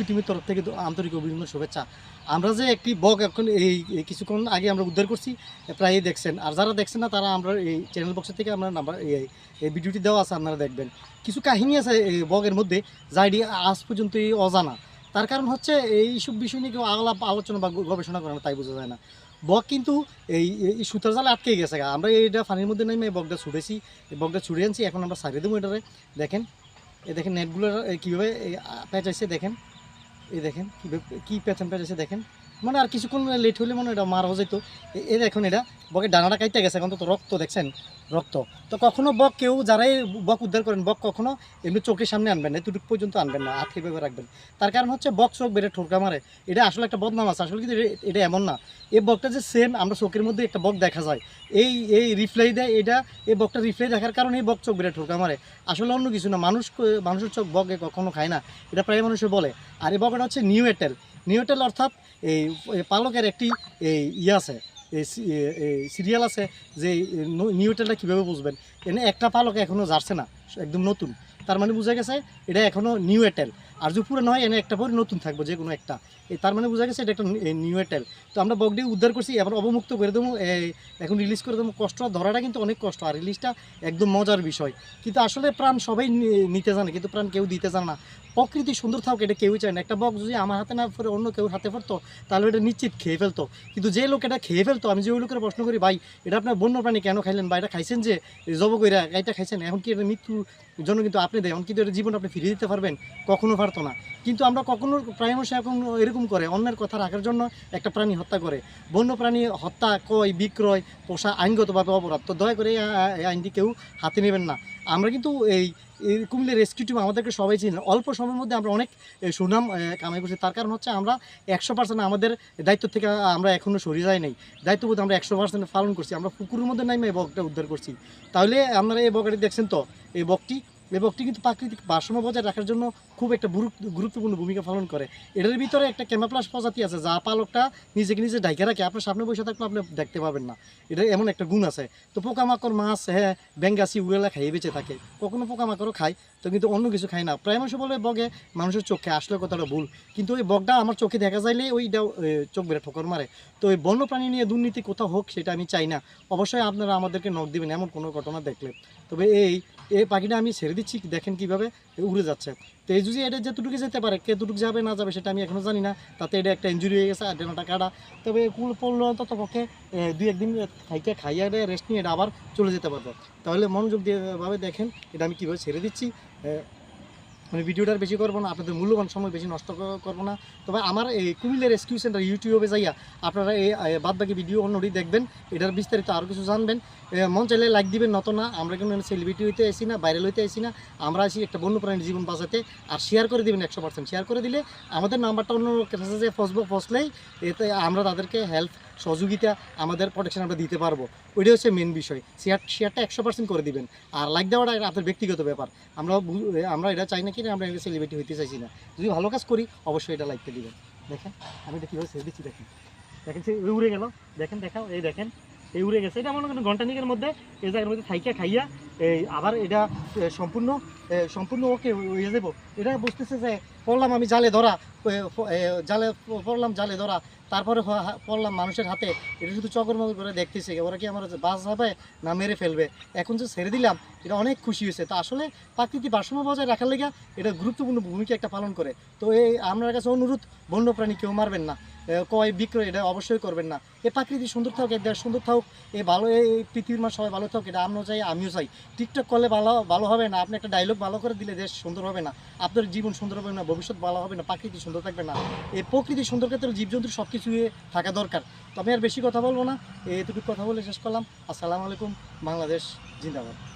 Rescue টিমের তরফ থেকে আন্তরিক অভিনন্দন, শুভেচ্ছা। আমরা যে একটি বক এখন এই কিছুক্ষণ আগে আমরা উদ্ধার করছি প্রায় দেখছেন। আর যারা দেখছেন না, তারা আমরা এই চ্যানেল বক্সের থেকে আমরা নাম্বার এই ভিডিওটি দেওয়া আছে, আপনারা দেখবেন। কিছু কাহিনী আছে এই বগের মধ্যে, যা এটি আজ পর্যন্ত এই অজানা। তার কারণ হচ্ছে, এইসব বিষয় নিয়ে কেউ আলাপ আলোচনা বা গবেষণা করে না, তাই বোঝা যায় না। বক কিন্তু এই সুতার জালে আটকে গেছে। আমরা এইটা পানির মধ্যে নেমে বকটা এই বকটা ছুটে আনছি। এখন আমরা সারিয়ে দেবো এটারে। দেখেন এ দেখেন নেটগুলো কীভাবে পেঁচাইছে, দেখেন। এই দেখেন কীভাবে কী পেছন পেঁচাইছে দেখেন। মানে আর কিছুক্ষণ লেট হলে মানে এটা মারা যেত এ- দেখুন এটা বকের ডানাটা কাইতে গেছে, এখন তো রক্ত দেখছেন, রক্ত। তো কখনো বক কেউ যারাই বক উদ্ধার করেন, বক কখনো এমনি চোখের সামনে আনবেন না, এতটুকু পর্যন্ত আনবেন না, হাত কীভাবে রাখবেন। তার কারণ হচ্ছে বক চোখ বেড়ে ঠোরকা মারে। এটা আসলে একটা বদনাম আছে, আসলে কিন্তু এটা- এমন না। এই বকটা যে সেম আমরা চোখের মধ্যে একটা বক দেখা যায়। এই এই রিফ্লাই দেয় এটা, এই বকটা রিফ্লাই দেখার কারণে এই বক চোখ বেড়ে ঠোরকা মারে। আসলে অন্য কিছু না, মানুষ মানুষের চোখ বকে কখনো খায় না। এটা প্রায় মানুষে বলে। আর এই বকটা হচ্ছে নিউ এয়ারটেল নিউ এয়ারটেল অর্থাৎ এই পালকের একটি, এই ইয়ে আছে সিরিয়াল আছে যে এই ন- কীভাবে বুঝবেন? এনে একটা পালক এখনও যাচ্ছে না, একদম নতুন। তার মানে বোঝা গেছে এটা এখনও নিউ এয়ারটেল আর যদি পুরো নয়, এনে একটা পরে নতুন থাকব যে কোনো একটা। তার মানে বোঝা গেছে এটা একটা নিউ এয়ারটেল তো আমরা বগডি উদ্ধার করছি, এবার অবমুক্ত করে দেবো এখন রিলিজ করে দেবো। কষ্ট, ধরাটা কিন্তু অনেক কষ্ট, আর রিলিজটা একদম মজার বিষয়। কিন্তু আসলে প্রাণ সবাই নিতে জানে, কিন্তু প্রাণ কেউ দিতে জানে না। প্রকৃতি সুন্দর থাকুক, এটা কেউই চায় না। একটা বক যদি আমার হাতে না পরে অন্য কেউ হাতে পড়তো, তাহলে এটা নিশ্চিত খেয়ে ফেলতো। কিন্তু যে লোক এটা খেয়ে ফেলতো, আমি যে ওই লোকের প্রশ্ন করি, ভাই, এটা আপনার বন্য প্রাণী কেন খাইলেন বা এটা খাইছেন যে জব কইরা এটা খাইছেন, এখন কি এটা মৃত্যুর জন্য কিন্তু আপনি দেয়? এখন কিন্তু এটা জীবন আপনি ফিরিয়ে দিতে পারবেন? কখনো পারতো না। কিন্তু আমরা কখনো প্রায় মানুষ এখন এরকম করে, অন্যের কথা রাখার জন্য একটা প্রাণী হত্যা করে। বন্য প্রাণী হত্যা ক্রয় বিক্রয়, পোষা আইনগতভাবে অপরাধ। তো দয়া করে এই আইনটি কেউ হাতে নেবেন না। আমরা কিন্তু এই কুমিল্লা রেস্কিউ টিম আমাদেরকে সবাই চিনি অল্প সময়ের মধ্যে আমরা অনেক সুনাম কামাই করছি। তার কারণ হচ্ছে আমরা একশো পার্সেন্ট আমাদের দায়িত্ব থেকে আমরা এখনও সরিয়ে যাই নাই। দায়িত্ববোধ আমরা একশো পার্সেন্ট পালন করছি। আমরা পুকুরের মধ্যে নাইমে এই বকটা উদ্ধার করছি। তাহলে আপনারা এই বকটি দেখছেন তো? এই বকটি এই বকটি কিন্তু প্রাকৃতিক ভারসাম্য বজায় রাখার জন্য খুব একটা গুরুত্বপূর্ণ ভূমিকা পালন করে। এটার ভিতরে একটা ক্যামাপ্লাস প্রজাতি আছে, যা পালকটা নিজেকে নিজে ডাইকে রাখে। আপনার সামনে বসে থাকলে আপনি দেখতে পাবেন না। এটা এমন একটা গুণ আছে। তো পোকামাকড়, মাছ হ্যাঁ ব্যাঙ্গাসি উড়েলা খাইয়ে বেঁচে থাকে। কখনো পোকামাকড়ও খায়, তো কিন্তু অন্য কিছু খায় না। প্রায় মানুষ বলে বগে, মানুষের চোখে আসলে কথাটা ভুল। কিন্তু ওই বগটা আমার চোখে দেখা যাইলে ওইটা চোখ বেড়ে ঠোকর মারে। তো ওই বন্যপ্রাণী নিয়ে দুর্নীতি কোথাও হোক, সেটা আমি চাই না। অবশ্যই আপনারা আমাদেরকে নখ দিবেন, এমন কোনো ঘটনা দেখলে। তবে এই এই পাখিটা আমি ছেড়ে দিচ্ছি দেখেন কীভাবে উড়ে যাচ্ছে। তো এই যদি এটা যেটুকু যেতে পারে কেতটুকু যাবে, না যাবে, সেটা আমি এখনও জানি না। তাতে এটা একটা ইঞ্জুরি হয়ে গেছে আর ডেনাটা কাটা। তবে কুল পড়ল অন্তত পক্ষে দুই একদিন খাইকে খাইয়া রেস্ট নিয়ে এটা আবার চলে যেতে পারবে। তাহলে মনোযোগ দিয়ে ভাবে দেখেন, এটা আমি কীভাবে ছেড়ে দিচ্ছি মানে ভিডিওটা বেশি করব না, আপনাদের মূল্যবান সময় বেশি নষ্ট করব না। তবে আমার এই কুমিল্লা রেস্কিউ সেন্টার ইউটিউবে যাইয়া আপনারা এই বাদ বাকি ভিডিও অন্যটি দেখবেন, এটার বিস্তারিত আরও কিছু জানবেন। মন চাইলে লাইক দিবেন নত না, আমরা কিন্তু সেলিব্রিটি হইতে আসি না ভাইরাল হইতে আসি না, আমরা আসি একটা বন্যপ্রাণীর জীবন বাঁচাতে আর শেয়ার করে দিবেন একশো পার্সেন্ট শেয়ার করে দিলে আমাদের নাম্বারটা অন্য কাছে যে ফসবুক ফসলেই এতে আমরা তাদেরকে হেল্প সহযোগিতা, আমাদের প্রোটেকশন আমরা দিতে পারব। ওইটাই হচ্ছে মেন বিষয়। শেয়ার শেয়ারটা একশো পার্সেন্ট করে দিবেন। আর লাইক দেওয়াটা আপনার ব্যক্তিগত ব্যাপার। আমরা আমরা এটা চাই না কি আমরা আমরা সেলিব্রিটি হইতে চাইছি না। যদি ভালো কাজ করি, অবশ্যই এটা লাইকটা দিবেন। দেখেন, আমি এটা কীভাবে ছেড়ে দিচ্ছি দেখেন। দেখেন, সে উড়ে গেল। দেখেন, দেখাও, এই দেখেন, এই উড়ে গেছে। এটা আমার ঘণ্টা নিকের মধ্যে, এই জায়গার মধ্যে থাইকা, খাইয়া এই আবার এটা সম্পূর্ণ সম্পূর্ণ ওকে হয়ে যাব। এটা বুঝতেছে যে পড়লাম আমি জালে ধরা এ, এ, জালে পড়লাম জালে ধরা তারপরে পড়লাম মানুষের হাতে। এটা শুধু চকরমকর করে দেখতেছে ওরা কি আমার বাস হবে না মেরে ফেলবে? এখন যে ছেড়ে দিলাম এটা অনেক খুশি হয়েছে। তো আসলে প্রাকৃতিক ভারসাম্য বজায় রাখার লেগে এটা গুরুত্বপূর্ণ ভূমিকা একটা পালন করে। তো এই আপনার কাছে অনুরোধ বন্যপ্রাণী কেউ মারবেন না। কয় বিক্রয় এটা অবশ্যই করবেন না। এই প্রাকৃতিক সুন্দর থাকুক দেশ সুন্দর থাকুক এ ভালো এই পৃথিবীর মা সবাই ভালো থাকুক এটা আমিও চাই আমিও চাই। টিকটক করলে ভালো ভালো হবে না। আপনি একটা ডায়লগ ভালো করে দিলে দেশ সুন্দর হবে না। আপনার জীবন সুন্দর হবে না, ভবিষ্যৎ ভালো হবে না, প্রাকৃতি সুন্দর থাকবে না। এই প্রকৃতি সুন্দর ক্ষেত্রে জীবজন্তু সব কিছু থাকা দরকার। তো আমি আর বেশি কথা বলব না। এতটুকু কথা বলে শেষ করলাম। আসসালামু আলাইকুম। বাংলাদেশ জিন্দাবাদ।